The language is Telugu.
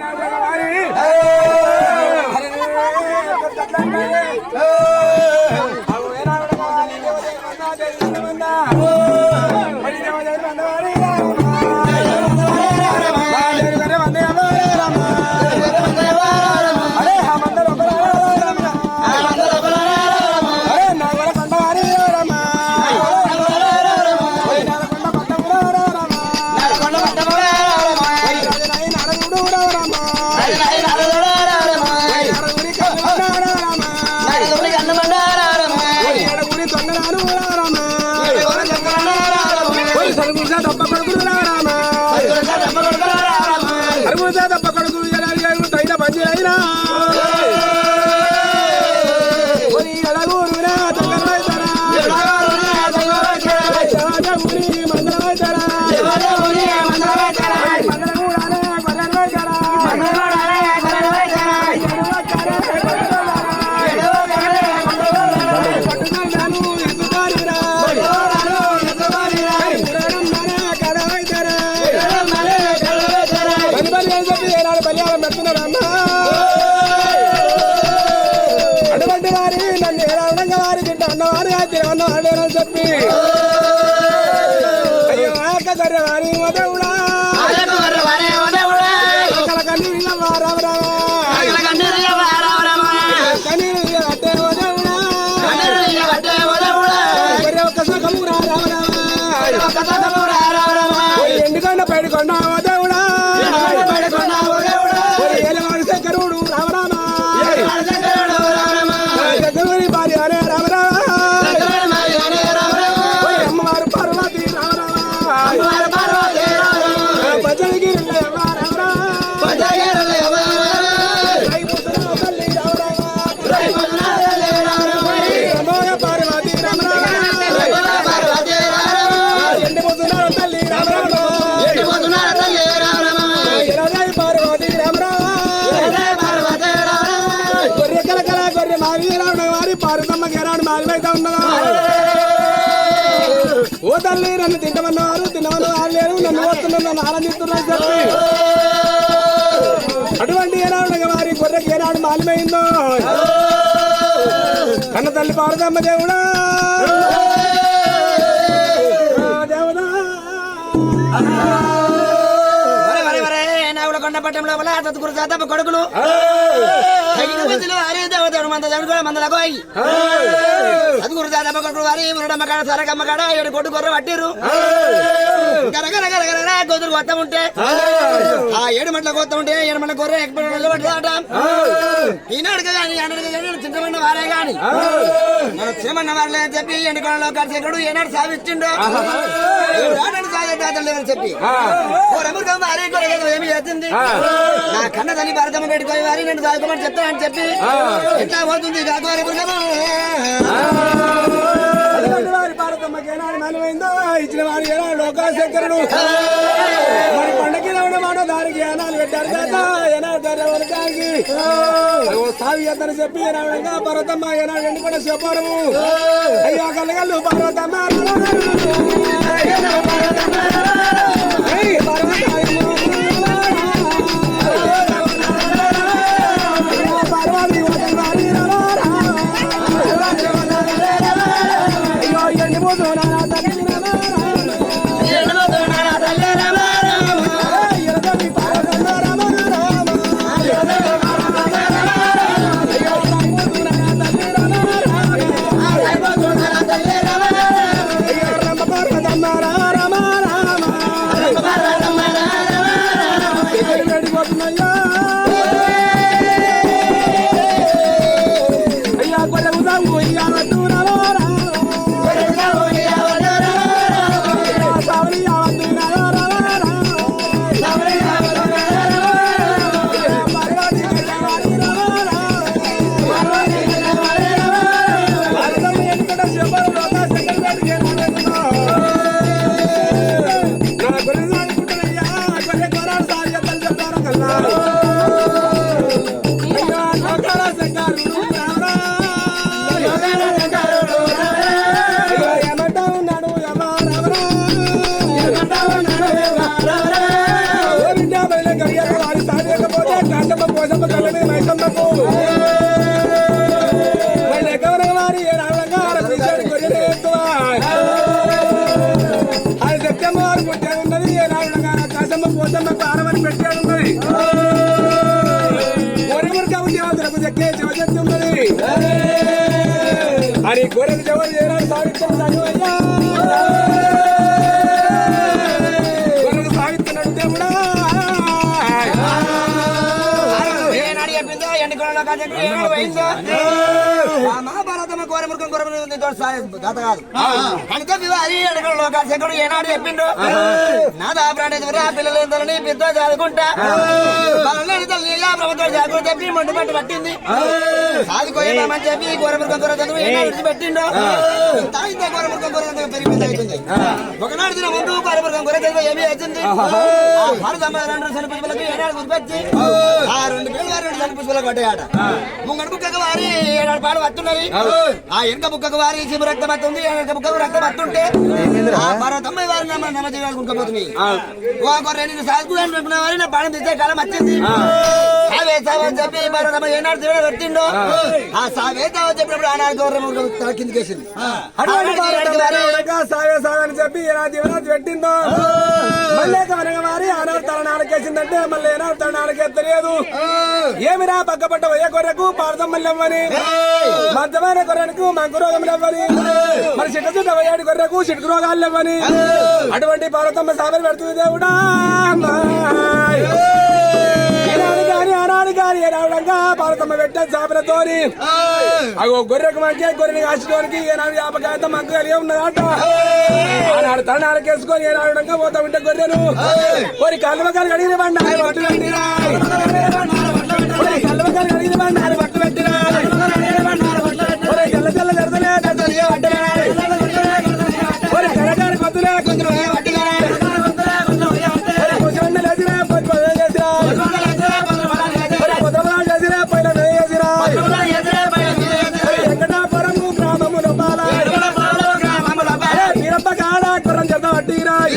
来来来来来来来 అటువంటి చెప్పి అయ్యో ఆక గర్రె వారి వదవుడా. ఒకల కన్నీళ్ళ ఓ తల్లి నన్ను తింటమన్నవారు తినమన్న వాళ్ళు లేరు నన్ను వస్తున్నారు నన్ను ఆనందిస్తున్నారు చెప్పి. అటువంటి ఏనాడు వారి గొర్రెకి ఏనాడు మాలిపోయిందో కన్న తల్లి పార్వతమ్మ దేవుడా? లోపల కొడుకులు. మందిలో కొడుకులు వారి మురడమ్మ కాడ సరకమ్మ కాడ ఏడు కొట్టు కొర్ర పట్టిరు గరగర గరగర గొంతులు కొత్త ఉంటే. ఆ ఏడు మట్ల కొత్త ఉంటే ఏడు మట్ల గొర్రె ఎక్కువ పట్టుదాట ఈనాడు కానీ అన్నాడు కానీ చింతమన్న వారే గాని. మనం చిన్నమన్న వారలే అని చెప్పి ఎండుకొండలో కలిసేటప్పుడు ఏనాడు సాధించిండో చెప్పి. ఏమి చేస్తుంది? నా కన్న తల్లి భారతమ్మ పెట్టుకోయి వారి నేను సాగుకోమని చెప్తానని చెప్పి. ఎట్లా పోతుంది కాకోరి శంకరుడు మరి పండకి మాట దానికి పెట్టారు కదా ఏనాడు ధరవనకానికి ఓ సావి అతను చెప్పి ఏనాడుగా పర్వతమ్మ ఏనాడు ఎండు కూడా చెప్పారు. అయ్యో కలగల్లు భరతమ్మ కాసమ్మ పోసమ్మ పారమని పెట్టే ఉన్నది గొర్రెమురికమ్మ దేవతలకు చెక్కే శివశక్తి ఉన్నది. అని గొర్రెలు జవాబు చేయడానికి సాగిత్రం చదువయ్యా గొర్రెలు సాగిస్తున్నాడు దేవుడా ఏనాడు చెప్పిందో? ఎన్నికలలో కాదు కోరముఖం కోరముఖం గత కాదు. కనుక వివాహి ఎన్నికలలో కాదు శంకరుడు ఏనాడు చెప్పిండు? నాదా ప్రాణేశ్వర పిల్లలు ఎంతని పెద్ద చదువుకుంటా బలలేని తల్లి ఇలా ప్రభుత్వం చదువుకుని చెప్పి మొండి పట్టు పట్టింది. సాదుకోయమని చెప్పి కోరముఖం కోర చదువు ఏనాడు విడిచిపెట్టిండు ఇంత ఇంత కోరముఖం కోర చదువు పెరిగి అవుతుంది ఒకనాడు దిన ముందు కోరముఖం కోర చదువు ఏమి అవుతుంది ఆ భారతమ్మ రెండు శని పుష్పలకు ఏనాడు గుర్తుపెట్టి ఆ. రెండు వారి రెండు శని పుష్పలకు పడ్డాయట. ముంగడు బుక్కకు వారి ఏనాడు పాలు వస్తున్నది ఆ వెనక బుక్కకు వారి చిము రక్తం వస్తుంది వెనక బుక్కకు రక్తం ఆ భారతమ్మ వారి నమ్మ ఒక రెండు సాగు అనుకున్న వారి నా పాడం తెచ్చే కాలం వచ్చింది. సావే సావని చెప్పి భారతమ్మ ఏనాడు జీవన పెట్టిండో? ఆ. సావే సావని చెప్పినప్పుడు ఆనాడు గౌరవం తల కిందకేసింది సాగే సాగని చెప్పి ఎలా దీవనాథ్ పెట్టిందో మళ్ళీ కనుక మారి ఆనాడు తన నాన్నకేసిందంటే మళ్ళీ ఏనాడు తన నాన్నకే తెలియదు ఏమిరా పక్కపట్ట వయ్య కొరకు పారదమ్మల్ని మధ్యమైన కొరకు మంకు రోగం ఇవ్వని మరి చిట్ట చిట్ట వయ్యాడి కొరకు చిటుకు రోగాలు ఇవ్వని అటువంటి పార్వతమ్మ సాబరి పెడుతుంది దేవుడా గాని ఏనాడంగా సాబరతోని అగో గొర్రెకు మంచి గొర్రెని కాసుకోనికి ఏనాడు యాపకాయత మంకు కలిగి ఉన్నదాట. వాడు తన నాలుకేసుకొని నేను ఆడడంగా పోతా ఉంటే గొర్రెను మరి కల్వకాలు అడిగిన బండి అడిగిన பிறந்தவட்டிகிறாய்